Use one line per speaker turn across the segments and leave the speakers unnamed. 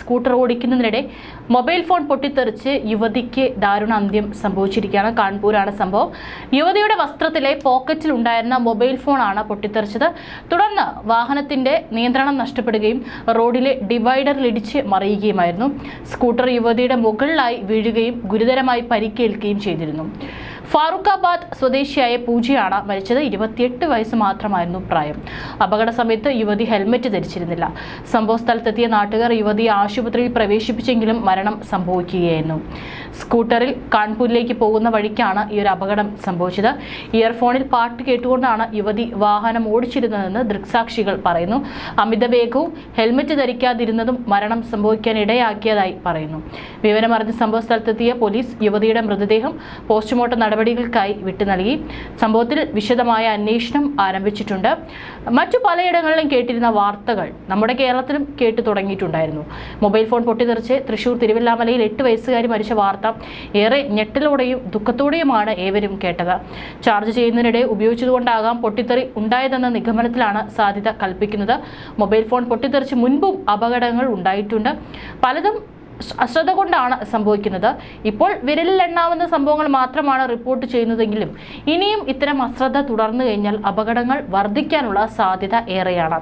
Scooter ഓടിക്കുന്നതിനിടെ mobile phone പൊട്ടിത്തെറിച്ച് യുവതിക്ക് ദാരുണ അന്ത്യം സംഭവിച്ചിരിക്കുകയാണ്. കാൺപൂരാണ് സംഭവം. യുവതിയുടെ വസ്ത്രത്തിലെ പോക്കറ്റിൽ ഉണ്ടായിരുന്ന മൊബൈൽ ഫോണാണ് പൊട്ടിത്തെറിച്ചത്. തുടർന്ന് വാഹനത്തിന്റെ നിയന്ത്രണം നഷ്ടപ്പെടുകയും റോഡിലെ ഡിവൈഡറിൽ ഇടിച്ച് മറിയുകയുമായിരുന്നു. സ്കൂട്ടർ യുവതിയുടെ മുകളിലായി വീഴുകയും ഗുരുതരമായി പരിക്കേൽക്കുകയും ചെയ്തിരുന്നു. ഫാറൂഖാബാദ് സ്വദേശിയായ പൂജയാണ് മരിച്ചത്. ഇരുപത്തിയെട്ട് വയസ്സ് മാത്രമായിരുന്നു പ്രായം. അപകട സമയത്ത് യുവതി ഹെൽമറ്റ് ധരിച്ചിരുന്നില്ല. സംഭവ സ്ഥലത്തെത്തിയ നാട്ടുകാർ യുവതിയെ ആശുപത്രിയിൽ പ്രവേശിപ്പിച്ചെങ്കിലും മരണം സംഭവിക്കുകയായിരുന്നു. സ്കൂട്ടറിൽ കാൺപൂരിലേക്ക് പോകുന്ന വഴിക്കാണ് ഈ ഒരു അപകടം സംഭവിച്ചത്. ഇയർഫോണിൽ പാട്ട് കേട്ടുകൊണ്ടാണ് യുവതി വാഹനം ഓടിച്ചിരുന്നതെന്ന് ദൃക്സാക്ഷികൾ പറയുന്നു. അമിത വേഗവും ഹെൽമറ്റ് ധരിക്കാതിരുന്നതും മരണം സംഭവിക്കാൻ ഇടയാക്കിയതായി പറയുന്നു. വിവരമറിഞ്ഞ് സംഭവ സ്ഥലത്തെത്തിയ പോലീസ് യുവതിയുടെ മൃതദേഹം പോസ്റ്റ്മോർട്ടം നടപടികൾക്കായി വിട്ടു നൽകി. സംഭവത്തിൽ വിശദമായ അന്വേഷണം ആരംഭിച്ചിട്ടുണ്ട്. മറ്റു പലയിടങ്ങളിലും കേട്ടിരുന്ന വാർത്തകൾ നമ്മുടെ കേരളത്തിലും കേട്ടു തുടങ്ങിയിട്ടുണ്ടായിരുന്നു. മൊബൈൽ ഫോൺ പൊട്ടിത്തെറിച്ച് തൃശൂർ തിരുവല്ലാമലയിൽ എട്ട് വയസ്സുകാരി മരിച്ച വാർത്ത ഏറെ ഞെട്ടലോടെയും ദുഃഖത്തോടെയുമാണ് ഏവരും കേട്ടത്. ചാർജ് ചെയ്യുന്നതിനിടെ ഉപയോഗിച്ചതുകൊണ്ടാകാം പൊട്ടിത്തെറി ഉണ്ടായതെന്ന നിഗമനത്തിലാണ് സാധ്യത കൽപ്പിക്കുന്നത്. മൊബൈൽ ഫോൺ പൊട്ടിത്തെറിച്ച് മുൻപും അപകടങ്ങൾ ഉണ്ടായിട്ടുണ്ട്. പലതും അശ്രദ്ധ കൊണ്ടാണ് സംഭവിക്കുന്നത്. ഇപ്പോൾ വിരലിൽ എണ്ണാവുന്ന സംഭവങ്ങൾ മാത്രമാണ് റിപ്പോർട്ട് ചെയ്യുന്നതെങ്കിലും ഇനിയും ഇത്തരം അശ്രദ്ധ തുടർന്നു കഴിഞ്ഞാൽ അപകടങ്ങൾ വർദ്ധിക്കാനുള്ള സാധ്യത ഏറെയാണ്.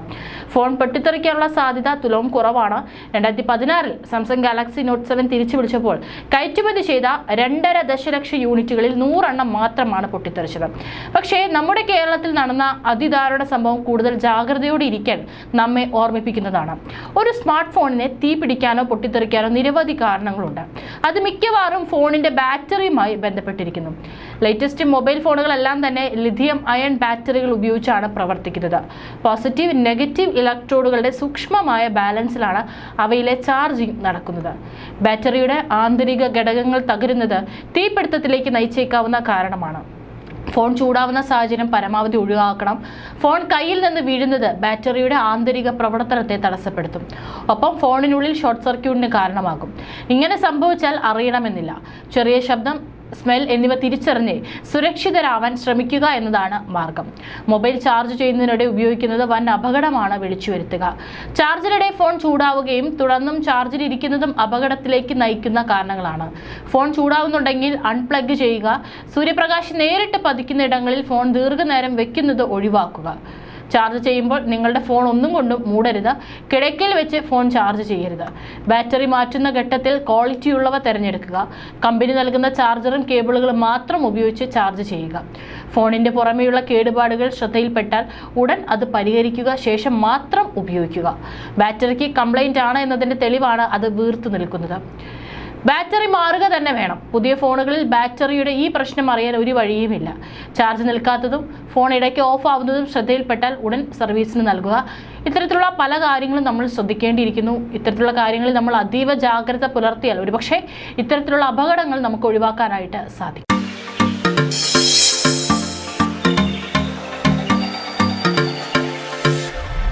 ഫോൺ പൊട്ടിത്തെറിക്കാനുള്ള സാധ്യത തുലവും കുറവാണ്. രണ്ടായിരത്തി പതിനാറിൽ സാംസങ് ഗാലക്സി നോട്ട് സെവൻ തിരിച്ചു വിളിച്ചപ്പോൾ കയറ്റുമതി ചെയ്ത രണ്ടര ദശലക്ഷം യൂണിറ്റുകളിൽ നൂറെണ്ണം മാത്രമാണ് പൊട്ടിത്തെറിച്ചത്. പക്ഷേ നമ്മുടെ കേരളത്തിൽ നടന്ന അതിദാരുണ സംഭവം കൂടുതൽ ജാഗ്രതയോടെ ഇരിക്കാൻ നമ്മെ ഓർമ്മിപ്പിക്കുന്നതാണ്. ഒരു സ്മാർട്ട് ഫോണിനെ തീ പിടിക്കാനോ പൊട്ടിത്തെറിക്കാനോ നിരവധി കാരണങ്ങളുണ്ട്. അത് മിക്കവാറും ഫോണിന്റെ ബാറ്ററിയുമായി ബന്ധപ്പെട്ടിരിക്കുന്നു. ലേറ്റസ്റ്റ് മൊബൈൽ ഫോണുകളെല്ലാം തന്നെ ലിഥിയം അയൺ ബാറ്ററികൾ ഉപയോഗിച്ചാണ് പ്രവർത്തിക്കുന്നത്. പോസിറ്റീവ് നെഗറ്റീവ് ഇലക്ട്രോഡുകളുടെ സൂക്ഷ്മമായ ബാലൻസിലാണ് അവയിലെ ചാർജിങ് നടക്കുന്നത്. ബാറ്ററിയുടെ ആന്തരിക ഘടകങ്ങൾ തകരുന്നത് തീപിടുത്തത്തിലേക്ക് നയിച്ചേക്കാവുന്ന കാരണമാണ്. ഫോൺ ചൂടാവുന്ന സാഹചര്യം പരമാവധി ഒഴിവാക്കണം. ഫോൺ കയ്യിൽ നിന്ന് വീഴുന്നത് ബാറ്ററിയുടെ ആന്തരിക പ്രവർത്തനത്തെ തടസ്സപ്പെടുത്തും. ഒപ്പം ഫോണിനുള്ളിൽ ഷോർട്ട് സർക്യൂട്ടിന് കാരണമാകും. ഇങ്ങനെ സംഭവിച്ചാൽ അറിയണമെന്നില്ല. ചെറിയ ശബ്ദം സ്മെൽ എന്നിവ തിരിച്ചറിഞ്ഞ് സുരക്ഷിതരാവാൻ ശ്രമിക്കുക എന്നതാണ് മാർഗം. മൊബൈൽ ചാർജ് ചെയ്യുന്നതിനിടെ ഉപയോഗിക്കുന്നത് വൻ അപകടമാണ് വിളിച്ചു വരുത്തുക ചാർജിനിടെ ഫോൺ ചൂടാവുകയും തുടർന്നും ചാർജിൽ ഇരിക്കുന്നതും അപകടത്തിലേക്ക് നയിക്കുന്ന കാരണങ്ങളാണ്. ഫോൺ ചൂടാവുന്നുണ്ടെങ്കിൽ അൺപ്ലഗ് ചെയ്യുക. സൂര്യപ്രകാശം നേരിട്ട് പതിക്കുന്ന ഇടങ്ങളിൽ ഫോൺ ദീർഘനേരം വെക്കുന്നത് ഒഴിവാക്കുക. ചാർജ് ചെയ്യുമ്പോൾ നിങ്ങളുടെ ഫോൺ ഒന്നും കൊണ്ടും മൂടരുത്. കിടക്കയിൽ വെച്ച് ഫോൺ ചാർജ് ചെയ്യരുത്. ബാറ്ററി മാറ്റുന്ന ഘട്ടത്തിൽ ക്വാളിറ്റിയുള്ളവ തിരഞ്ഞെടുക്കുക. കമ്പനി നൽകുന്ന ചാർജറും കേബിളുകളും മാത്രം ഉപയോഗിച്ച് ചാർജ് ചെയ്യുക. ഫോണിന്റെ പുറമെയുള്ള കേടുപാടുകൾ ശ്രദ്ധയിൽപ്പെട്ടാൽ ഉടൻ അത് പരിഹരിക്കുക ശേഷം മാത്രം ഉപയോഗിക്കുക. ബാറ്ററിക്ക് കംപ്ലൈന്റ് ആണ് എന്നതിന്റെ തെളിവാണ് അത് വീർത്തു നിൽക്കുന്നത്. ബാറ്ററി മാറുക തന്നെ വേണം. പുതിയ ഫോണുകളിൽ ബാറ്ററിയുടെ ഈ പ്രശ്നം അറിയാൻ ഒരു വഴിയുമില്ല. ചാർജ് നിൽക്കാത്തതും ഫോൺ ഇടയ്ക്ക് ഓഫ് ആവുന്നതും ശ്രദ്ധയിൽപ്പെട്ടാൽ ഉടൻ സർവീസിന് നൽകുക. ഇത്തരത്തിലുള്ള പല കാര്യങ്ങളും നമ്മൾ ശ്രദ്ധിക്കേണ്ടിയിരിക്കുന്നു. ഇത്തരത്തിലുള്ള കാര്യങ്ങളിൽ നമ്മൾ അതീവ ജാഗ്രത പുലർത്തിയാൽ ഒരുപക്ഷെ ഇത്തരത്തിലുള്ള അപകടങ്ങൾ നമുക്ക് ഒഴിവാക്കാനായിട്ട് സാധിക്കും.